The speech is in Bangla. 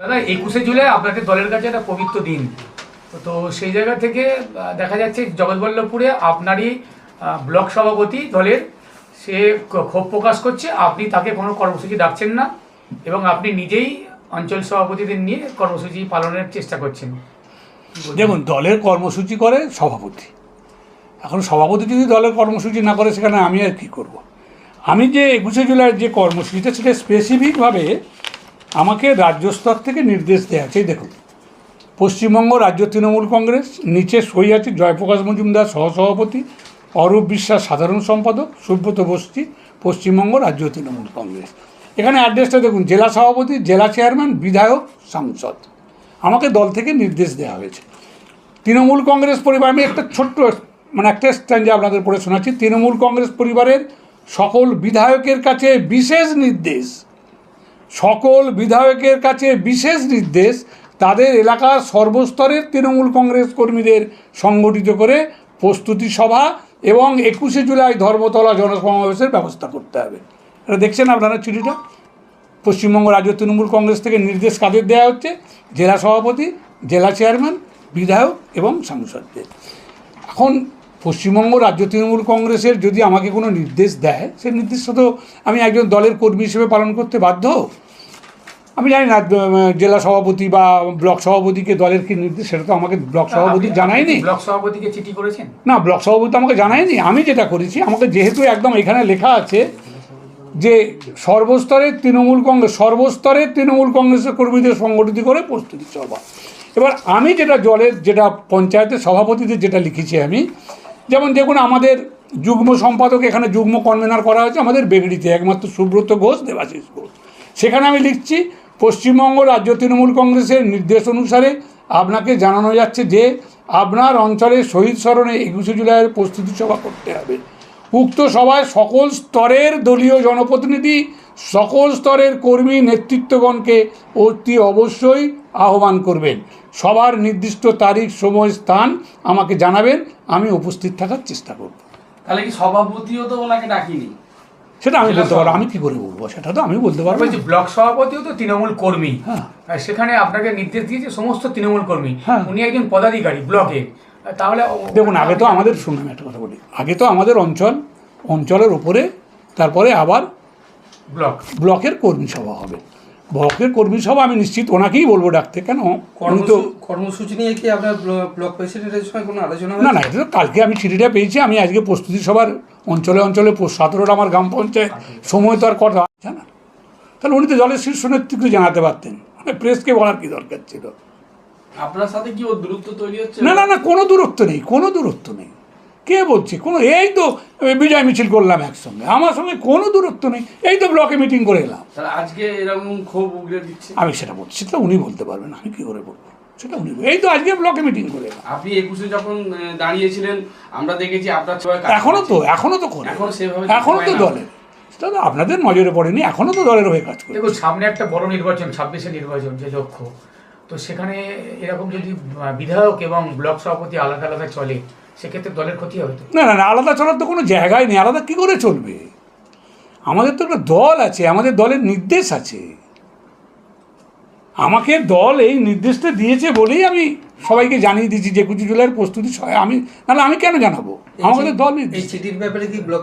দাদা, একুশে জুলাই আপনাদের দলের কাছে একটা পবিত্র দিন। তো- সেই জায়গা থেকে দেখা যাচ্ছে জগৎবল্লভপুরে আপনারই ব্লক সভাপতি দলের, সে ক্ষোভ প্রকাশ করছে। আপনি তাকে কোনো কর্মসূচি ডাকছেন না এবং আপনি নিজেই অঞ্চল সভাপতিদের নিয়ে কর্মসূচি পালনের চেষ্টা করছেন। দেখুন, দলের কর্মসূচি করে সভাপতি। এখন সভাপতি যদি দলের কর্মসূচি না করে, সেখানে আমি আর কী করব। আমি যে একুশে জুলাইয়ের যে কর্মসূচিটা, সেটা স্পেসিফিকভাবে আমাকে রাজ্য স্তর থেকে নির্দেশ দেওয়া আছে দেখুন। পশ্চিমবঙ্গ রাজ্য তৃণমূল কংগ্রেস, নিচে সই আছে জয়প্রকাশ মজুমদার সহসভাপতি, অরূপ বিশ্বাস সাধারণ সম্পাদক, সুব্রত বস্তি, পশ্চিমবঙ্গ রাজ্য তৃণমূল কংগ্রেস। এখানে অ্যাড্রেসটা দেখুন, জেলা সভাপতি, জেলা চেয়ারম্যান বিধায়ক, সাংসদ। আমাকে দল থেকে নির্দেশ দেওয়া হয়েছে। তৃণমূল কংগ্রেস পরিবার, আমি একটা ছোট্ট মানে একটা স্ট্যান্ডে আপনাদের পড়ে শোনাচ্ছি। তৃণমূল কংগ্রেস পরিবারের সকল বিধায়কের কাছে বিশেষ নির্দেশ সকল বিধায়কের কাছে বিশেষ নির্দেশ তাদের এলাকার সর্বস্তরের তৃণমূল কংগ্রেস কর্মীদের সংগঠিত করে প্রস্তুতি সভা এবং একুশে জুলাই ধর্মতলা জনসমাবেশের ব্যবস্থা করতে হবে। এটা দেখছেন আপনারা চিঠিটা? পশ্চিমবঙ্গ রাজ্য তৃণমূল কংগ্রেস থেকে নির্দেশ কাদের দেওয়া হচ্ছে? জেলা সভাপতি, জেলা চেয়ারম্যান, বিধায়ক এবং সাংসদদের। এখন পশ্চিমবঙ্গ রাজ্য তৃণমূল কংগ্রেসের যদি আমাকে কোনো নির্দেশ দেয় সেই নির্দেশ তো আমি একজন দলের কর্মী হিসেবে পালন করতে বাধ্য। আমি জানি না জেলা সভাপতি বা ব্লক সভাপতিকে দলের কি নির্দেশ সেটা তো আমাকে ব্লক সভাপতি জানায়নি। ব্লক সভাপতিকে চিঠি করেছেন? না ব্লক সভাপতি আমাকে জানায়নি। আমি যেটা করেছি আমাকে যেহেতু একদম এখানে লেখা আছে যে সর্বস্তরের তৃণমূল কংগ্রেস সর্বস্তরের তৃণমূল কংগ্রেসের কর্মীদের সংগঠিত করে প্রস্তুতি সভা এবার আমি যেটা জলের যেটা পঞ্চায়েতের সভাপতিদের যেটা লিখেছি আমি যেমন দেখুন আমাদের যুগ্ম সম্পাদক, এখানে যুগ্ম কনভেনার করা হয়েছে আমাদের বেগড়িতে, একমাত্র সুব্রত ঘোষ, দেবাশিস ঘোষ। সেখানে আমি লিখছি, পশ্চিমবঙ্গ রাজ্য তৃণমূল কংগ্রেসের নির্দেশ অনুসারে আপনাকে জানানো যাচ্ছে যে আপনার অঞ্চলে শহীদ স্মরণে একুশে জুলাইয়ের প্রস্তুতি সভা করতে হবে। উক্ত সভায় সকল স্তরের দলীয় জনপ্রতিনিধি সকল স্তরের কর্মী নেতৃত্বগণকে অতি অবশ্যই আহ্বান করবেন। সবার নির্দিষ্ট তারিখ সময় স্থান আমাকে জানাবেন আমি উপস্থিত থাকার চেষ্টা করব। তাহলে কি সভাপতিও তো ওনাকে ডাকিনি? সেটা আমি বলতে পারব আমি কি করে বলব? সেটা তো আমি বলতে পারব যে ব্লক সভাপতিও তো তৃণমূল কর্মী। হ্যাঁ। সেখানে আপনাকে নির্দেশ দিয়েছে সমস্ত তৃণমূল কর্মী। হ্যাঁ। উনি একজন পদাধিকারী ব্লকে। তাহলে দেখুন আগে তো আমাদের শুনুন আমি একটা কথা বলি। আগে তো আমাদের অঞ্চল অঞ্চলের উপরে তারপরে আবার ব্লকের কর্মী সভা হবে। ব্লকের কর্মী সভা আমি নিশ্চিত ওনাকেই বলব ডাকতে কেন? উনি তো কর্মসূচি নিয়ে কি আপনার ব্ল- ব্লক প্রেসিডেন্টের সঙ্গে কোনো আলোচনা না না এটা তো কালকে আমি চিঠিটা পেয়েছি আমি আজকে প্রস্তুতি সবার অঞ্চলে অঞ্চলে সতেরোটা আমার গ্রাম পঞ্চায়েত সময় তো আর কথা জানা তাহলে উনি তো জলের শীর্ষ নেতৃত্ব জানাতে পারতেন। মানে প্রেসকে বলার কি দরকার ছিল? আপনার সাথে কি ওর দূরত্ব তৈরি হচ্ছে? না না না কোনো দূরত্ব নেই কোনো দূরত্ব নেই। কে বলছে? কোনো এই তো বিজয় মিছিল করলাম একসঙ্গে। আমার সঙ্গে কোনো দূরত্ব নেই। এই তো ব্লকে মিটিং করে এলাম। তাহলে আজকে এরকম ক্ষোভ উগড়ে দিচ্ছে? আমি সেটা বলছি সেটা উনি বলতে পারবেন আমি কী করে বলব? সেটা উনি এই তো আজকে ব্লকে মিটিং করে এলাম। আপনি একুশে যখন দাঁড়িয়েছিলেন আমরা দেখেছি আপনার এখনও তো করছে। এখনও তো করে। এখন সেভাবে এখনও তো দলের। সেটা তো আপনাদের নজরে পড়েনি এখনও তো দলের হয়ে কাজ করে দেখুন সামনে একটা বড় নির্বাচন ছাব্বিশে নির্বাচন যে লক্ষ্য তো সেখানে এরকম যদি বিধায়ক এবং ব্লক সভাপতি আলাদা আলাদা চলে সেক্ষেত্রে দলের ক্ষতি হবে তো? না না না আলাদা চলার তো কোনো জায়গায় নেই। আলাদা কী করে চলবে? আমাদের তো একটা দল আছে আমাদের দলের নির্দেশ আছে। আমাকে দল এই নির্দেশটা দিয়েছে বলেই আমি সবাইকে জানিয়ে দিচ্ছি যে একুশে জুলাইয়ের প্রস্তুতি আমি নাহলে আমি কেন জানাব? আমাদের দল এই নির্দেশ চিঠির ব্যাপারে কি ব্লক